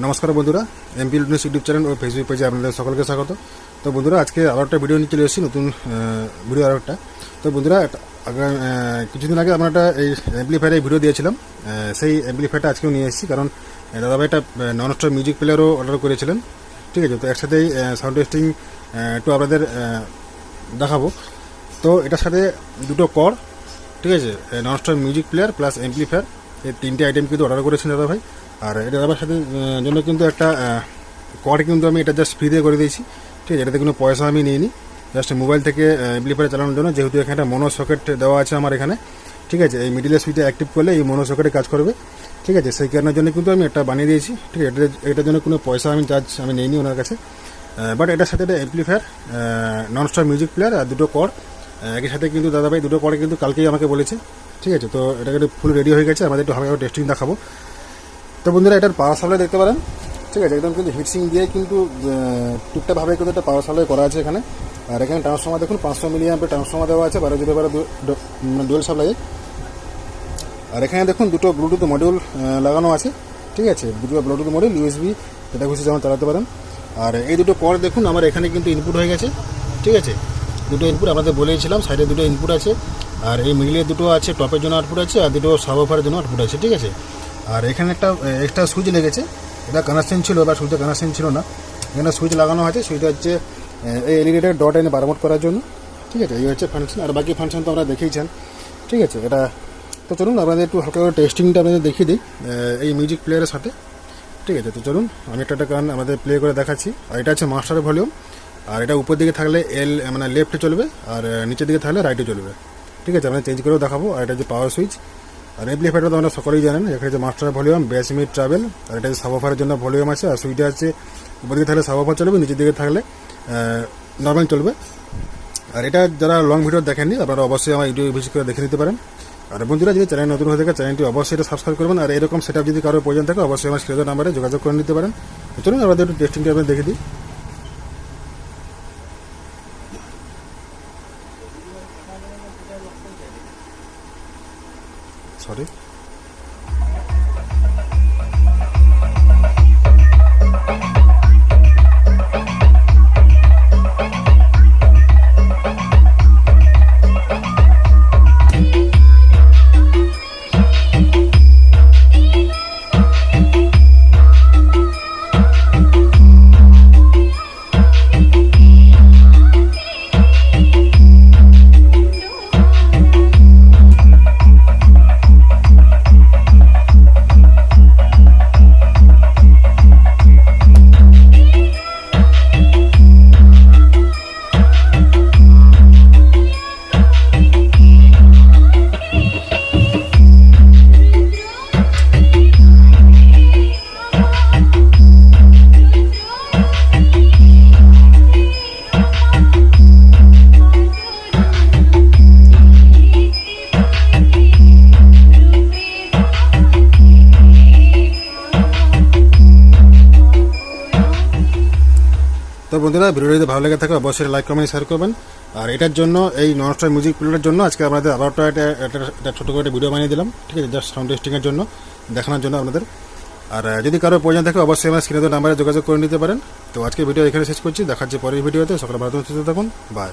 নমস্কার বন্ধুরা MP news YouTube channel ও ফেসবুক পেজে আপনাদের সকলকে স্বাগত। তো বন্ধুরা, আজকে আরও একটা ভিডিও নিয়ে চলে এসেছি, নতুন ভিডিও আরও একটা। তো বন্ধুরা কিছুদিন আগে আমরা একটা এই অ্যাম্পলিফায়ারের ভিডিও দিয়েছিলাম সেই অ্যাম্পলিফায়ারটা আজকেও নিয়ে এসেছি, কারণ দাদাভাই একটা নন স্টপ মিউজিক প্লেয়ারও অর্ডার করেছিলেন। ঠিক আছে, তো একসাথেই সাউন্ড টেস্টিং একটু আপনাদের দেখাবো। তো এটার সাথে দুটো কর ঠিক আছে non stop music player plus amplifier এই তিনটে আইটেম কিন্তু অর্ডার করেছেন দাদা ভাই আর এটা দাদার সাথে জন্য কিন্তু একটা কর্ড কিন্তু আমি এটা জাস্ট ফ্রিতে করে দিয়েছি। ঠিক আছে, এটাতে কোনো পয়সা আমি নিইনি। জাস্ট মোবাইল থেকে অ্যাম্পলিফায়ার চালানোর জন্য যেহেতু এখানে একটা মনো সকেট দেওয়া আছে আমার এখানে। ঠিক আছে, এই মিডিল সুইচে অ্যাক্টিভ করলে এই মনো সকেটে কাজ করবে। ঠিক আছে, সেই কারণের জন্য কিন্তু আমি একটা বানিয়ে দিয়েছি। ঠিক আছে এটা এটার জন্য কোনো পয়সা আমি চার্জ আমি নিইনি ওনার কাছে। বাট এটার সাথে একটা amplifier non stop music player আর দুটো কর একই সাথে কিন্তু দাদাভাই দুটো করে কিন্তু কালকেই আমাকে বলেছে। ঠিক আছে, তো এটা এটাকে ফুল রেডি হয়ে গেছে। আমাদের একটু হালকা টেস্টিং দেখাবো। তো বন্ধুরা, এটার পাওয়ার সাপ্লাই দেখতে পারেন। ঠিক আছে, একদম কিন্তু হিটসিং দিয়ে কিন্তু টুকটাকভাবে কিন্তু একটা পাওয়ার সাপ্লাই করা আছে এখানে। আর এখানে ট্রান্সফর্মার দেখুন, পাঁচশো মিলিয়ামের ট্রান্সফর্মার দেওয়া আছে, বারো জিরো বারো ডুয়েল সাপ্লাই আর এখানে দেখুন, দুটো ব্লুটুথ মডিউল লাগানো আছে। ঠিক আছে, দুটো ব্লুটুথ মডিউল ইউএসবি এটা খুশি যেমন চালাতে পারেন। আর এই দুটো কর দেখুন, আমার এখানে কিন্তু ইনপুট হয়ে গেছে। ঠিক আছে, দুটো ইনপুট আপনাদের বলেছিলাম সাইডে দুটো ইনপুট আছে। আর এই মিডিলে দুটো আছে টপের জন্য আউটপুট আছে, আর দুটো সাবওফারের জন্য আউটপুট আছে। ঠিক আছে আর এখানে একটা এক্সট্রা সুইচ লেগেছে। এটা কানেকশন ছিল বা সুইচটা কানেকশন ছিল না। এখানে সুইচ লাগানো আছে সুইচটা হচ্ছে এই এলইডিটার ডট এনে বারমোট করার জন্য। ঠিক আছে, এই হচ্ছে ফাংশন আর বাকি ফাংশন তো আমরা দেখেইছেন। ঠিক আছে, এটা, তো চলুন আপনাদের একটু হালকা করে টেস্টিংটা আপনাদের দেখিয়ে দিই এই মিউজিক প্লেয়ারের সাথে। ঠিক আছে, তো চলুন, আমি একটা একটা গান আমাদের প্লে করে দেখাচ্ছি। আর এটা হচ্ছে মাস্টার ভলিউম আর এটা উপর দিকে থাকলে এল মানে লেফটে চলবে, আর নিচের দিকে থাকলে রাইটে চলবে। ঠিক আছে আমরা চেঞ্জ করেও দেখাবো, আর এটা হচ্ছে পাওয়ার সুইচ আর এমপ্লিফায়ারটা তো আমরা সকলেই জানেন, এখানে যে master volume bass mid treble, আর এটা সাবওফারের জন্য ভলিউম আছে, আর সুইচটা আছে, উপর দিকে থাকলে সাবওফার চলবে, নিচের দিকে থাকলে নর্মাল চলবে। আর এটা যারা লং ভিডিও দেখেননি, আপনারা অবশ্যই আমার ইউটিউব ভিজিট করে দেখে নিতে পারেন। আর বন্ধুরা, যদি চ্যানেল নতুন হয়ে থাকে চ্যানেলটি অবশ্যই এটা সাবস্ক্রাইব করবেন, আর এরকম সেট যদি কারোর প্রয়োজন থাকে, অবশ্যই আমার স্ক্রিনের নাম্বারে যোগাযোগ করে নিতে পারেন। চলুন আমাদের একটু টেস্টিংটা আপনি দেখে দিই। সরি তো বন্ধুরা ভিডিও যদি ভালো লেগে থাকে, অবশ্যই লাইক কমেন্ট শেয়ার করবেন। আর এটার জন্য, এই নন স্টপ মিউজিক প্লেটের জন্য আজকে আপনাদের আবারটা একটা একটা ছোটো করে ভিডিও বানিয়ে দিলাম, ঠিক আছে? জাস্ট সাউন্ড টেস্টিংয়ের জন্য, দেখানোর জন্য আপনাদের। আর যদি কারও প্রয়োজন থাকে, অবশ্যই আমার স্ক্রিনে নাম্বারে যোগাযোগ করে নিতে পারেন। তো আজকে ভিডিও এখানে শেষ করছি। দেখাচ্ছি পরের ভিডিওতে সকালে ভালো থাকুন বাই